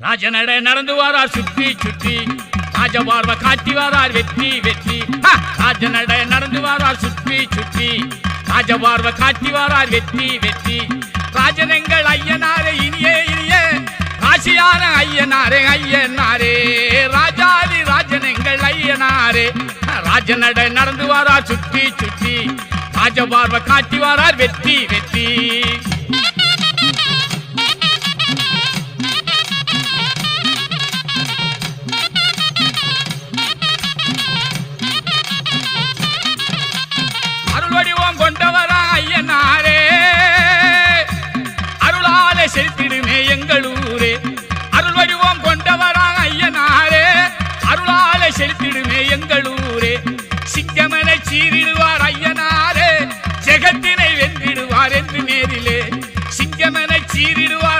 ராஜநடை நடந்து வாரார் சுற்றி சுற்றி. ராஜபார்வ காட்டி வாரார் வெற்றி வெற்றி. ஹா! நடந்து வாரார் சுற்றி சுற்றி. ராஜபார்வ காட்டி வாரார் வெற்றி வெற்றி. ராஜனங்கள் ஐயனாரே இனியே இனியே. ராசியான ஐயனாரே ஐயனாரே. ராஜாதி ராஜனங்கள் ஐயனாரே. ஹா! நடந்து வாரார் சுற்றி சுற்றி. ராஜபார்வ காட்டி வாரார் வெற்றி வெற்றி. குணம் கொண்டவரா ஐயனாரே. அருளாலே செலுத்திடுமே எங்களூரே அருள் வடிவம் கொண்டவரா ஐயனாரே. அருளாலே செலுத்திடுமே எங்களூரே சிங்கமனை சீரிடுவார் ஐயனாரே. ஜெகத்தினை வென்றிடுவார் என்று நேரிலே. சிங்கமனை சீரிடுவார்